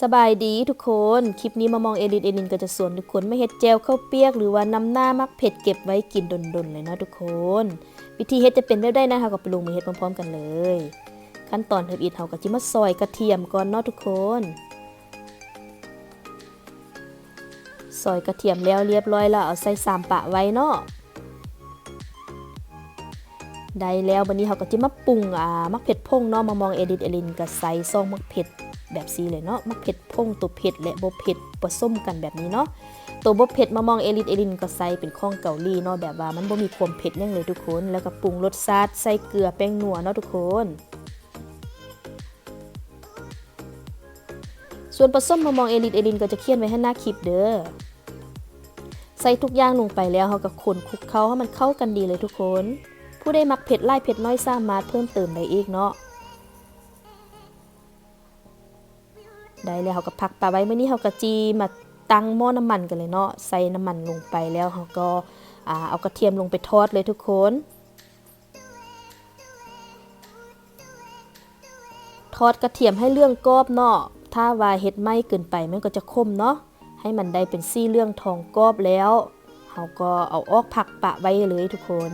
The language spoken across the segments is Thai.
สบายดีทุกคน คลิปนี้มามองเอลินเอลินก็จะสวนทุกคนไม่เฮ็ดแจวข้าวเปียกหรือว่านำหน้ามักเผ็ดเก็บไว้กินดนๆเลยเนาะทุกคน วิธีเฮ็ดจะเป็นแบบได้นะคะก็ไปลงมือเฮ็ดพร้อมๆกันเลย ขั้นตอนเฮ็ดอีทเฮาก็จิมาซอยกระเทียมก่อนเนาะทุกคนซอยกระเทียมแล้วเรียบร้อยแล้วเอาใส่สามปะไว้เนาะได้แล้ววันนี้เขาก็จะมาปรุงอ่ามักเผ็ดพงเนาะมามองเอดิตเอลินกับใส่ซองมักเผ็ด แบบซีเลยเนาะมักเผ็ดพงตัวเผ็ดและบ่เผ็ดผสมกันแบบนี้เนาะตัวบ่เผ็ดมามองเอลิตเอลินก็ใส่เป็นข้องเกาหลีเนาะแบบว่ามันบ่มีความเผ็ดยังเลยทุกคน แล้วก็ปรุงรสชาติใส่เกลือแป้งนัวเนาะทุกคน ส่วนผสมมามองเอลิตเอลินก็จะเขียนไว้ให้หน้าคลิปเด้อใส่ทุกอย่างลงไปแล้วเขาก็คนคลุกเคล้าให้มันเข้ากันดีเลยทุกคน ผู้ได้มักเผ็ดไล่เผ็ดน้อยสามารถเพิ่มเติมได้อีกเนาะ ได้แล้วเขาก็พักปลาไว้เมื่อนี้เขาก็จีมาตั้งหม้อน้ำมันกันเลยเนาะใส่น้ำมันลงไปแล้วเขาก็เอากระเทียมลงไปทอดเลยทุกคน ทอดกระเทียมให้เรื่องกรอบเนาะถ้าว่าเฮ็ดไหม้เกินไปมันก็จะคมเนาะให้มันได้เป็นซี่เรื่องทองกรอบแล้วเขาก็เอาออกผักปะไว้เลยทุกคน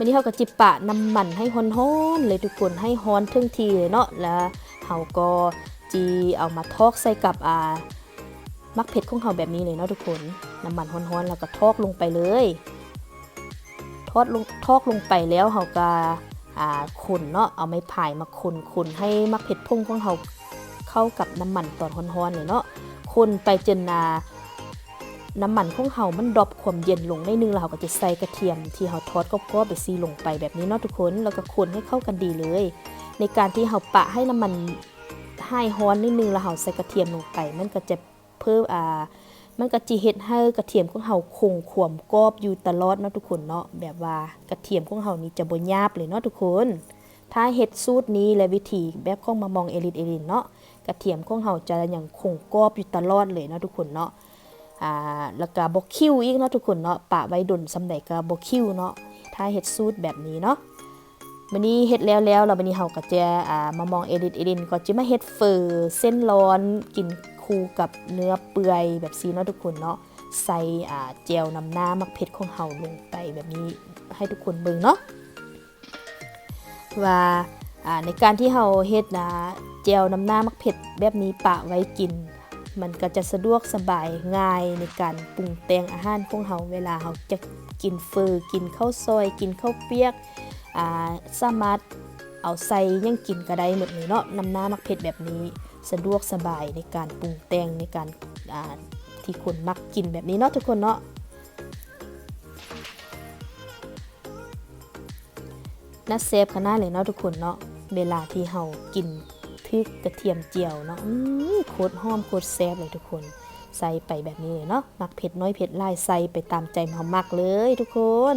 วันนี้เขาก็จิปะน้ำมันให้ฮ้อนๆเลยทุกคนให้ฮ้อนทึ่งทีเลยเนาะแล้วเขาก็จีเอามาทอกใส่กับอ่ามักเผ็ดของเขาแบบนี้เลยเนาะทุกคน น้ำมันฮ้อนๆแล้วก็ทอกลงไปเลยทอดลงทอกลงไปแล้วเขาก็อ่าคนเนาะเอาไม้พายมาคนคนให้มักเผ็ดพุ่งของเขาเข้ากับน้ำมันตอนฮ้อนๆเลยเนาะคนไปจนนา น้ำมันของเฮามันดรอปความเย็นลงในนึงแล้วเราก็จะใส่กระเทียม ที่เฮาทอดก็ก็ไปซีลงไปแบบนี้เนาะทุกคนแล้วก็คนให้เข้ากันดีเลย ในการที่เฮาปะให้น้ำมันให้ฮ้อนนิดนึงแล้วเฮาใส่กระเทียมลงไป มันก็จะเพิ่มอ่ามันก็จะเฮ็ดให้กระเทียมของเฮาคงความกรอบอยู่ตลอดเนาะทุกคนเนาะแบบว่ากระเทียมของเฮานี่จะบ่หยาบเลยเนาะทุกคน ถ้าเฮ็ดสูตรนี้และวิธีแบบของมามองเอลิทเอลินเนาะกระเทียมของเฮาจะยังคงกรอบอยู่ตลอดเลยเนาะทุกคนเนาะ อ่าแล้วก็บกคิวอีกเนาะทุกคนเนาะปะไว้ดนสำใดก็บกคิวเนาะถ้าเฮ็ดสูตรแบบนี้เนาะวันนี้เฮ็ดแล้วแล้วเราวันนี้เฮาก็จะอ่ามามองเอดิตเอดินก็จะมาเฮ็ดเฟอเส้นร้อนกินคู่กับเนื้อเปื่อยแบบซีเนาะทุกคนเนาะใส่อ่าเจลน้ำหน้ามักเผ็ดของเฮาลงไปแบบนี้ให้ทุกคนเบิ่งเนาะว่าอ่าในการที่เฮาเฮ็ดนะเจลน้ำหน้ามักเผ็ดแบบนี้ปะไว้กิน มันก็จะสะดวกสบายง่ายในการปรุงแต่งอาหารของเราเวลาเราจะกินเฟอกินข้าวซอย กินข้าวเปียกอ่าสามารถเอาใส่ยังกินก็ได้หมดเลยเนาะน้ำหน้ามักเผ็ดแบบนี้ สะดวกสบายในการปรุงแต่งในการอ่าที่คนมักกินแบบนี้เนาะทุกคนเนาะน่าเซฟขนาดเลยเนาะทุกคนเนาะเวลาที่เรากินทึกกระเทียมเจียวเนาะ ตรห้อมโคตรแซ่บเลยทุกคน ใส่ไปแบบนี้เลยเนาะมักเผ็ดน้อยเผ็ดหลายใส่ไปตามใจเฮามักเลยทุกคน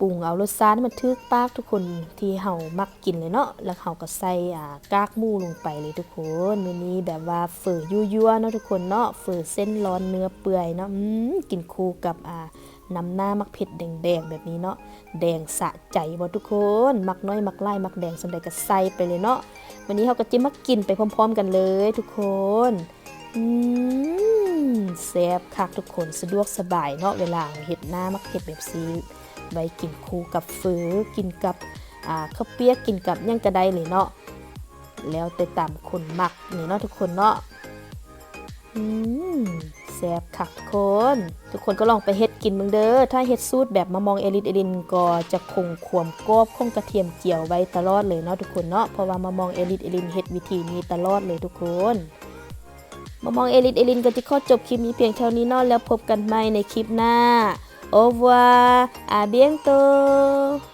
ปรุงเอารสชาติมันทึกปากทุกคนที่เฮามักกินเลยเนาะแล้วเฮาก็ใส่อ่ากากหมูลงไปเลยทุกคนมื้อนี้แบบว่าเฟอยั่วๆเนาะทุกคนเนาะเฟอเส้นร้อนเนื้อเปื่อยเนาะอืมกินคู่กับอ่าน้ำหน้ามักเผ็ดแดงๆแบบนี้เนาะแดงสะใจบ่ทุกคน มักน้อยมักไล่มักแดงสำใดก็ใส่ไปเลยเนาะ วันนี้เราก็จะมากินไปพร้อม ๆ กันเลยทุกคนอืมแซ่บคักทุกคนสะดวกสบายเนาะเวลาเห็ดหน้ามักเห็ดแบบซีไว้กินคู่กับเฟือกินกับข้าวเปียกกินกับหยังกระไดเลยเนาะแล้วแต่ตามคนมักนี่เนาะทุกคนเนาะอืม ซ่บคักทุกคน ทุกคนก็ลองไปเฮ็ดกินเบิ่งเด้อ ถ้าเฮ็ดสูตรแบบมามองเอลิทเอลินก็จะคงความกรอบของกระเทียมเจียวไว้ตลอดเลยเนาะทุกคนเนาะ เพราะว่ามามองเอลิทเอลินเฮ็ดวิธีนี้ตลอดเลยทุกคนมามองเอลิทเอลินก็จะขอจบคลิปนี้เพียงเท่านี้เนาะแล้วพบกันใหม่ในคลิปหน้า Au revoir à bientôt